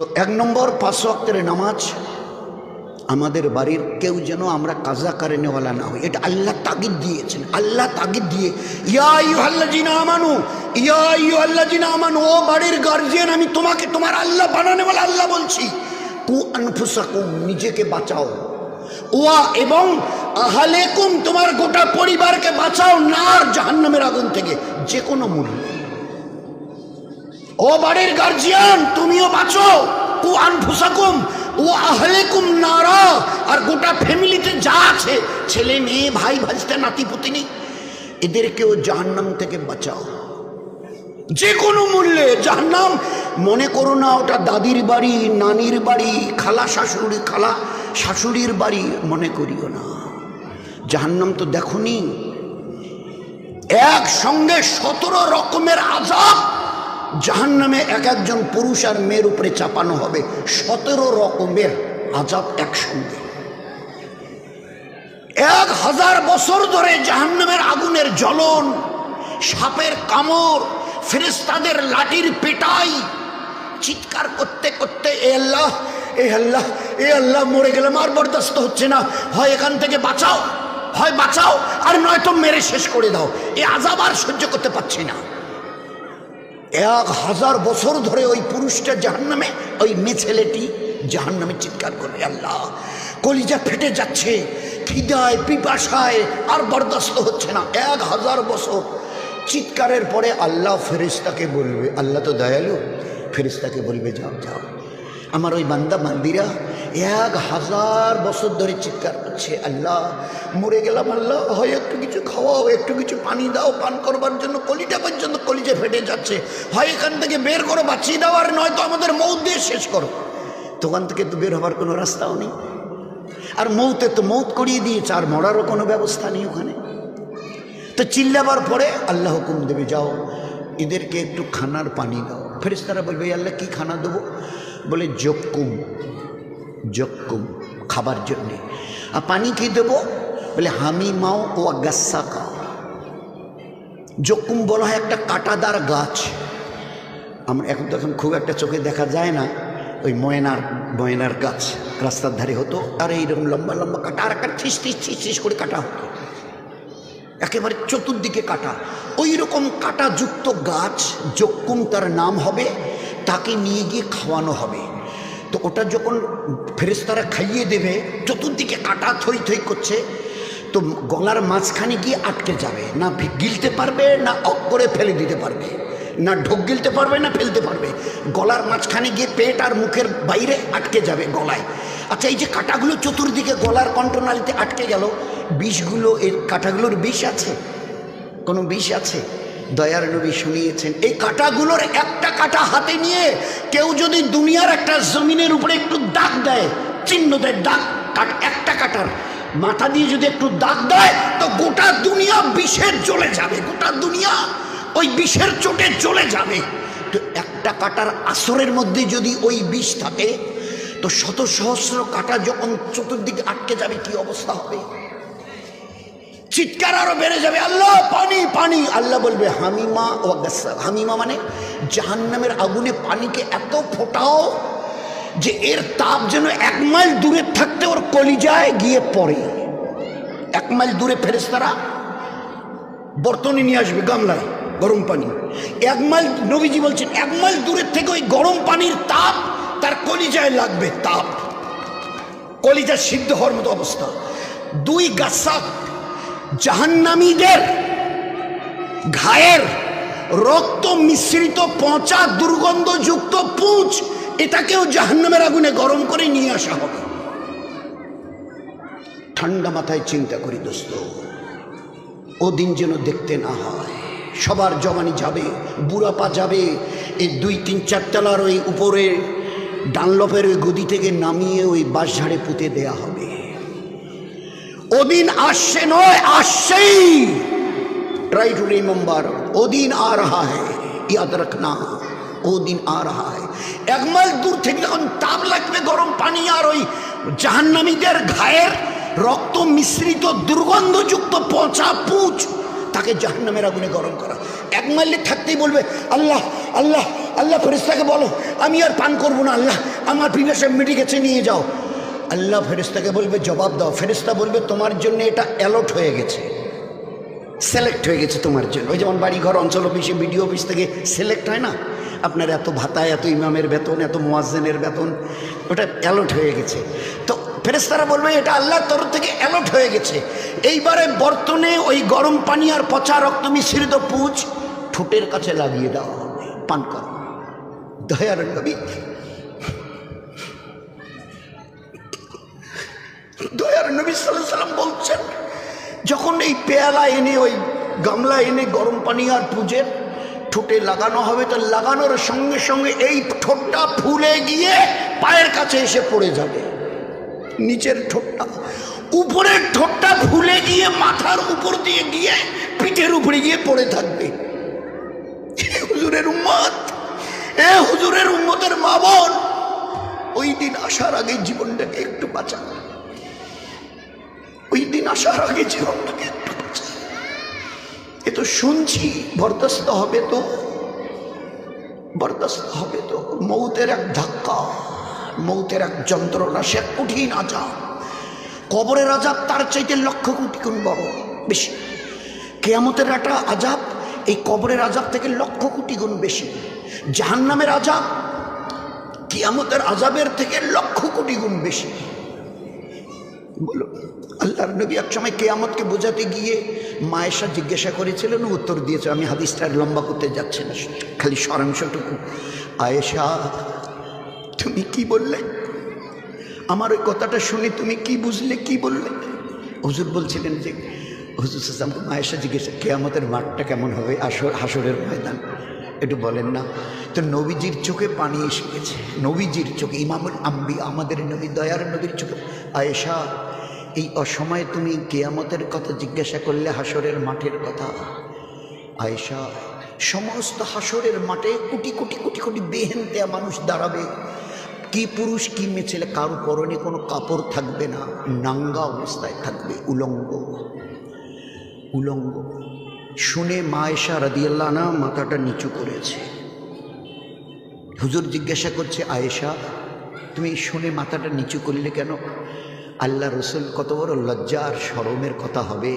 তো এক নম্বর, পাঁচ ওয়াক্তের নামাজ আমাদের বাড়ির কেউ যেন আমরা কাজা করে নেওয়ালা না হই। এটা আল্লাহ তাগিদ দিয়েছেন, আল্লাহ তাগিদ দিয়ে। ইয়া আল্লাহ জিনা আমানু, ইয়া আল্লাহ জিনা আমানু, ও বাড়ির গার্জিয়ান আমি তোমাকে, তোমার আল্লাহ বানানেওয়ালা আল্লাহ বলছি। কু আনফুসাকুম, নিজেকে বাঁচাও। ওয়া এবং আহালেকুম, তোমার গোটা পরিবারকে বাঁচাও, নার জাহান্নামের আগুন থেকে যে কোনো মূল্যে ও বাড়ির গার্জিয়ান তুমিও বাঁচো। ও আনফুসাকুম, ও আহলেকুম নারা, আর গোটা ফ্যামিলিতে যা আছে, ছেলে, মেয়ে, ভাই ভাজতে নাতি, পুতিনি এদেরকেও জাহান্নাম থেকে বাঁচাও। যে কোনো মূল্যে জাহান্নাম, মনে করো না, ওটা দাদির বাড়ি, নানির বাড়ি, খালা শাশুড়ি, খালা শাশুড়ির বাড়ি, মনে করিও না। জাহান্নাম তো দেখনি। একসঙ্গে সতেরো রকমের আজাব জাহান নামে এক একজন পুরুষ আর মেয়ের উপরে চাপানো হবে সতেরো রকমের আজাব একসঙ্গে। এক হাজার বছর ধরে জাহান্নামের আগুনের জ্বলন, সাপের কামড় ফেরেস্তাদের লাঠির পেটাই, চিৎকার করতে করতে এ আল্লাহ এ আল্লাহ এ আল্লাহ মরে গেলাম, আর বরদাস্ত হচ্ছে না। হয় এখান থেকে বাঁচাও, হয় বাঁচাও, আর নয়তো মেরে শেষ করে দাও। এ আজাব আর সহ্য করতে পারছি না। এক হাজার বছর ধরে ওই পুরুষটা জাহান নামে ওই মেয়ে ছেলেটি জাহান নামে চিৎকার করবে, আল্লাহ। কলিজা ফেটে যাচ্ছে, খিদায়, পিপাসায় আর বরদাস্ত হচ্ছে না। এক হাজার বছর চিৎকারের পরে আল্লাহ ফেরিস্তাকে বলবে, আল্লাহ তো দয়ালু ফেরিস্তাকে বলবে, যাও যাও। আমার ওই বান্দা, বান্দিরা এক হাজার বছর ধরে চিৎকার করছে, আল্লাহ, মরে গেলাম, আল্লাহ, হয় একটু কিছু খাওয়াও, একটু কিছু পানি দাও, পান করবার জন্য কলিটা পর্যন্ত কলিজে ফেটে যাচ্ছে। হয় এখান থেকে বের করো, বাঁচিয়ে দাও, আর নয়তো আমাদের মৌত দিয়ে শেষ করো। দোকান থেকে তো বের হবার কোনো রাস্তাও নেই। আর মৌতে তো মৌত করিয়ে দিয়েছে, আর মরারও কোনো ব্যবস্থা নেই ওখানে। তো চিল্লাবার পরে আল্লাহ হুকুম দেবে, যাও, এদেরকে একটু খানার পানি দাও। ফেরেস্তারা বলবে, আল্লাহ, কি খানা দেবো? বলে, জক্কুম। জক্কুম খাবার জন্যে। আর পানি কি দেবো? বলে, হামি মাও ও গাস্সা খাও জক্কুম বলা হয় একটা কাঁটাদার গাছ। আমরা এখন তো এখন খুব একটা চোখে দেখা যায় না, ওই ময়নার ময়নার গাছ রাস্তার ধারে হতো। আর, এইরকম লম্বা লম্বা কাটা, আর একটা ছিস ছিস ছিস ছিস করে কাটা হতো। একেবারে চতুর্দিকে কাটা। ওই রকম কাটাযুক্ত গাছ জক্কুম তার নাম হবে, তাকে নিয়ে গিয়ে খাওয়ানো হবে। ওটা যখন ফেরেস্তারা খাইয়ে দেবে, চতুর্দিকে কাটা থই থই করছে, তো গলার মাঝখানে গিয়ে আটকে যাবে। না গিলতে পারবে, না অক করে ফেলে দিতে পারবে। না ঢোক গিলতে পারবে, না ফেলতে পারবে। গলার মাঝখানে গিয়ে পেট আর মুখের বাইরে আটকে যাবে গলায়। আচ্ছা এই যে কাটাগুলো চতুর্দিকে গলার কণ্ঠনালীতে আটকে গেল, বিষগুলো, এর কাঁটাগুলোর বিষ আছে? কোনো বিষ আছে? দয়ার নবী শুনিয়েছেন, এই কাঁটাগুলোর একটা কাঁটা হাতে নিয়ে কেউ যদি দুনিয়ার একটা জমিনের উপরে একটু দাগ দেয়, চিহ্ন দেয়, দাগ, কাট, একটা কাটার মাথা দিয়ে যদি একটু দাগ দেয়, তো গোটা দুনিয়া বিষের জ্বলে যাবে, গোটা দুনিয়া ওই বিষের চোটে জ্বলে যাবে। তো একটা কাটার আসরের মধ্যে যদি ওই বিষ থাকে, তো শত সহস্র কাটা যখন চতুর্দিকে আটকে যাবে, কি অবস্থা হবে? চিৎকার আরও বেড়ে যাবে। আল্লাহ, পানি পানি। আল্লাহ বলবে, হামিমা ও হামিমা মানে জাহান্নামের আগুনে পানিকে এত ফোটাও যে এর তাপ যেন এক মাইল দূরে থাকতে ওর কলিজায় গিয়ে পড়ে। এক মাইল দূরে ফেরেস্তারা বর্তনে নিয়ে আসবে গামলায় গরম পানি। এক মাইল, নবীজি বলছেন, এক মাইল দূরের থেকে ওই গরম পানির তাপ তার কলিজায় লাগবে, তাপ। কলিজা সিদ্ধ হওয়ার মতো অবস্থা। দুই গাছাক জাহান্নামীদের ঘায়ের রক্ত মিশ্রিত পচা দুর্গন্ধযুক্ত পুঁচ এটাকেও জাহান্নামের আগুনে গরম করে নিয়ে আসা হবে। ঠান্ডা মাথায় চিন্তা করি দোস্ত। ও দিন যেন দেখতে না হয়। সবার জমানি যাবে বুড়াপা যাবে। এই দুই তিন চারতলার ওই উপরে ডানলপের ওই গদি থেকে নামিয়ে ওই বাঁশঝাড়ে পুঁতে দেয়া হবে। ওদিন আসছে নয় আসছেই ट्राई टू रिमेंबर ओ दिन आ रहा है याद रखना ও দিন আর হায় এক মাইল দূর থেকে যখন তাপ লাগবে গরম পানি আর ওই জাহান্নামীদের ঘায়ের রক্ত মিশ্রিত দুর্গন্ধযুক্ত পচা পুঁচ তাকে জাহান্নামের আগুনে গরম করা এক মাইলে থাকতেই বলবে আল্লাহ আল্লাহ আল্লাহ ফেরিস্তাকে বলো আমি আর পান করবো না আল্লাহ আমার পিপাসা মিটে গেছে নিয়ে যাও আল্লাহ ফেরিস্তাকে বলবে, জবাব দাও। ফেরিস্তা বলবে, তোমার জন্য এটা অ্যালট হয়ে গেছে। সিলেক্ট হয়ে গেছে তোমার জন্য। ওই যেমন বাড়িঘর, অঞ্চল অফিসে, বিডিও অফিস থেকে সিলেক্ট হয় না? আপনার এত ভাতা, এত ইমামের বেতন, এত মোয়াজ্জেনের বেতন, ওটা অ্যালট হয়ে গেছে। তো ফেরেস্তারা বলবে, এটা আল্লাহর তরফ থেকে অ্যালট হয়ে গেছে। এইবারে বর্তনে ওই গরম পানি আর পচা রক্ত মিশ্রিত পুজ ঠোঁটের কাছে লাগিয়ে দেওয়া হবে পান কর। দয়ার নবী। দয়ার নবী সাল্লাহ সাল্লাম বলছেন, যখন এই পেয়ালা এনে, ওই গামলা এনে গরম পানি আর পুজের ঠোঁটে লাগানো হবে তো লাগানোর সঙ্গে সঙ্গে এই ঠোঁটটা ফুলে গিয়ে পায়ের কাছে এসে পড়ে যাবে। নিচের ঠোঁটটা, উপরের ঠোঁটটা ফুলে গিয়ে মাথার উপর দিয়ে গিয়ে পিঠের উপরে গিয়ে পড়ে থাকবে। হুজুরের উম্মত, এ হুজুরের উম্মতের মা বোন, ওই দিন আসার আগে জীবনটাকে একটু দিন আসার আগে জীবনটাকে এ তো শুনছি, বরদাস্ত হবে তো। বরদাস্ত হবে তো। মৌতের এক ধাক্কা, মৌতের এক যন্ত্রণা, সে কঠিন আজাব। কবরের আজাব তার চাইতে লক্ষ কোটি গুণ বড়। বেশি, কেয়ামতের একটা আজাব, এই কবরের আজাব থেকে লক্ষ কোটি গুণ বেশি। জাহান্নামের আজাব, কিয়ামতের আজাবের থেকে লক্ষ কোটি গুণ বেশি। বলো আল্লাহর নবী এক সময় কেয়ামতকে বোঝাতে গিয়ে মায়েশা জিজ্ঞাসা করেছিলেন, উত্তর দিয়েছে, আমি হাদিসটা লম্বা করতে যাচ্ছি না, খালি সরাংশটুকু। আয়েশা, তুমি কি বললে? আমার ওই কথাটা শুনে তুমি কি বুঝলে, কি বললে? হুজুর বলছিলেন যে, হুজুর সাসামকে মায়েশা জিজ্ঞেস, কেয়ামতের মাঠটা কেমন হবে? আসর হাসরের ময়দান? একটু বলেন না, তো নবীজির চোখে পানি এসে গেছে, নবীজির চোখে, ইমামুল আম্বি আমাদের নবী, দয়ার নবীর চোখে। আয়েশা এই অসময়ে তুমি কেয়ামতের কথা জিজ্ঞাসা করলে হাসরের মাঠের কথা। আয়েশা, সমস্ত হাসরের মাঠে কোটি কোটি কোটি কোটি বেহেন দেয়া মানুষ দাঁড়াবে। কি পুরুষ, কি মেয়ে ছেলে, কারও পরনে কোনো কাপড় থাকবে না, নাঙ্গা অবস্থায় থাকবে, উলঙ্গ। উলঙ্গ। শুনে মায়েশা রাদিয়াল্লা না মাথাটা নিচু করেছে। হুজুর জিজ্ঞাসা করছে, আয়েশা, তুমি শুনে মাথাটা নিচু করলে কেন? আল্লাহ রসুল কত বড় লজ্জা আর সরমের কথা হবে।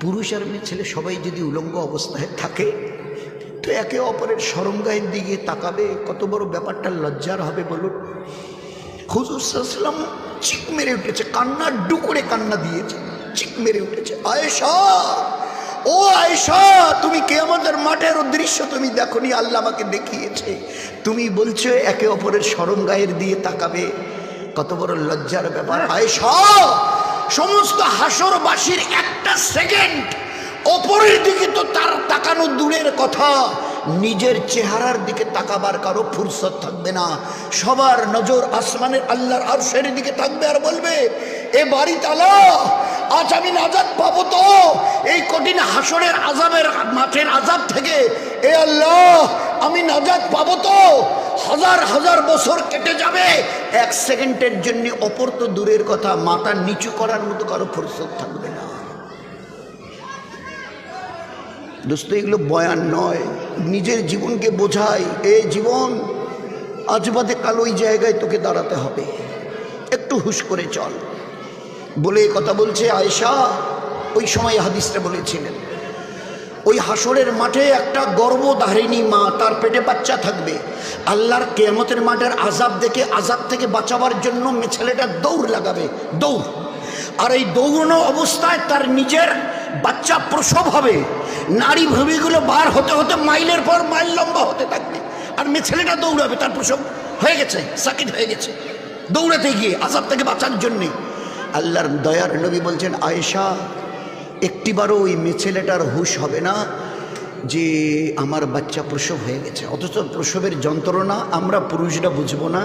পুরুষ আর মেয়ে ছেলে সবাই যদি উলঙ্গ অবস্থায় থাকে, তো একে অপরের সরঙ্গায়ের দিকে তাকাবে, কত বড় ব্যাপারটা লজ্জার হবে বলুন। হুজুর চিক মেরে উঠেছে কান্না ডু করে কান্না দিয়েছে, চিক মেরে উঠেছে। আয়েশা, ও আয়েশা, তুমি কে আমাদের মাঠের দৃশ্য তুমি দেখনি, আল্লাহ আমাকে দেখিয়েছে। তুমি বলছো একে অপরের সরম গায়ের দিয়ে তাকাবে কত বড় লজ্জার ব্যাপার হয় সব। সমস্ত হাসরবাসীর একটা সেকেন্ড অপরের দিকে তো তার তাকানো দূরের কথা। নিজের চেহারার দিকে তাকাবার কারও ফুরসত থাকবে না। সবার নজর আসমানের আল্লাহর আরশের দিকে থাকবে আর বলবে, এ বাড়ি তালা, আজ আমি নাজাদ পাবো তো। এই কঠিন হাসরের আজাবের মাঠের আজাব থেকে, এ আল্লাহ, আমি নাজাদ পাবো তো। হাজার হাজার বছর কেটে যাবে এক সেকেন্ডের জন্য অপর তো দূরের কথা, মাথা নিচু করার মতো কারও ফুরসত থাকবে না। দোস্ত, এগুলো বয়ান নয়। নিজের জীবনকে বোঝাই। এ জীবন, আজ বাদে কাল ওই জায়গায় তোকে দাঁড়াতে হবে। একটু হুশ করে চল। বলে কথা বলছে আয়েশা। ওই সময় হাদিসটা বলেছিলেন। ওই হাসরের মাঠে একটা গর্ভধারিণী মা, তার পেটে বাচ্চা থাকবে। আল্লাহর কেয়ামতের মাঠের আজাব দেখে আজাব থেকে বাঁচাবার জন্য ছেলেটা দৌড় লাগাবে, দৌড়। আর এই দৌড়ানো অবস্থায় তার নিজের বাচ্চা প্রসব হবে। নারী ভূমিগুলো বার হতে হতে মাইলের পর মাইল লম্বা হতে থাকবে। আর মেয়ে ছেলেটা দৌড়াবে, তার প্রসব হয়ে গেছে সাকিট হয়ে গেছে। দৌড়াতে গিয়ে আজাব থেকে বাঁচার জন্যে আল্লাহর দয়ার নবী বলছেন, আয়েশা একটিবারও ওই ছেলেটার হুশ হবে না যে আমার বাচ্চা প্রসব হয়ে গেছে। অথচ প্রসবের যন্ত্রণা আমরা পুরুষরা বুঝব না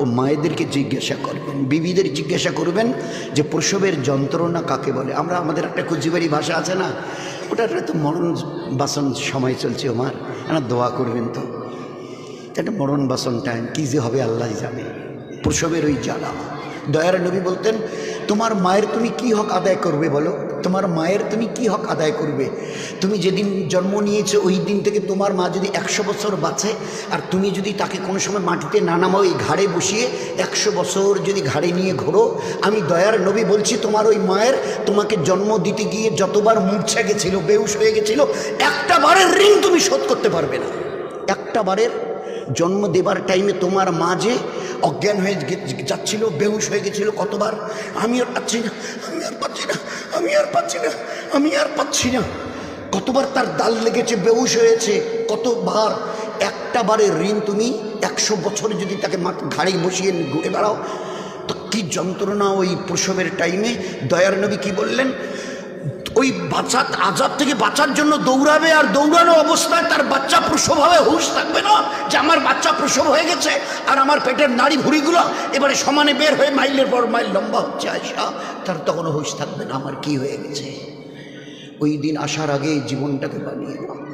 ও মায়েদেরকে জিজ্ঞাসা করবেন, বিবিদের জিজ্ঞাসা করবেন যে প্রসবের যন্ত্রণা কাকে বলে। আমরা আমাদের একটা কুচিবাড়ি ভাষা আছে না, ওটার তো মরণ বাসন সময় চলছে আমার না দোয়া করবেন তো। এটা মরণ বাসন টাইম কী যে হবে আল্লাহ জানে। প্রসবের ওই জ্বালা। দয়ার নবী বলতেন, তোমার মায়ের তুমি কি হক আদায় করবে বলো? তোমার মায়ের তুমি কি হক আদায় করবে? তুমি যেদিন জন্ম নিয়েছো, ওই দিন থেকে তোমার মা যদি একশো বছর বাঁচে, আর তুমি যদি তাকে কোনো সময় মাটিতে না নামাও ওই ঘাড়ে বসিয়ে একশো বছর যদি ঘাড়ে নিয়ে ঘোরো, আমি দয়ার নবী বলছি, তোমার ওই মায়ের তোমাকে জন্ম দিতে গিয়ে যতবার মূর্ছা গেছিল, বেউস হয়ে গেছিল একটা বারের ঋণ তুমি শোধ করতে পারবে না। একটা বারের জন্ম দেবার টাইমে তোমার মা যে অজ্ঞান হয়ে যাচ্ছিল বেহুশ হয়ে গেছিল কতবার আমি আর পাচ্ছি না, আমি আর পাচ্ছি না। আমি আর পাচ্ছি না, আমি আর পাচ্ছি না। কতবার তার দাল লেগেছে বেউস হয়েছে, কতবার? একটা বারে ঋণ তুমি একশো বছরে যদি তাকে ঘাড়ে বসিয়ে ঘুরে বেড়াও তো কি যন্ত্রণা ওই প্রসবের টাইমে দয়ার নবী কি বললেন? ওই বাচ্চা আজাদ থেকে বাঁচার জন্য দৌড়াবে আর দৌড়ানো অবস্থায় তার বাচ্চা প্রসব হবে হুশ থাকবে না যে আমার বাচ্চা প্রসব হয়ে গেছে আর আমার পেটের নাড়ি ভুড়িগুলো এবারে সমানে বের হয়ে মাইলের পর মাইল লম্বা হচ্ছে আয়সা তার তখনও হুশ থাকবে না, আমার কি হয়ে গেছে? ওই দিন আসার আগে জীবনটাকে বানিয়ে দাও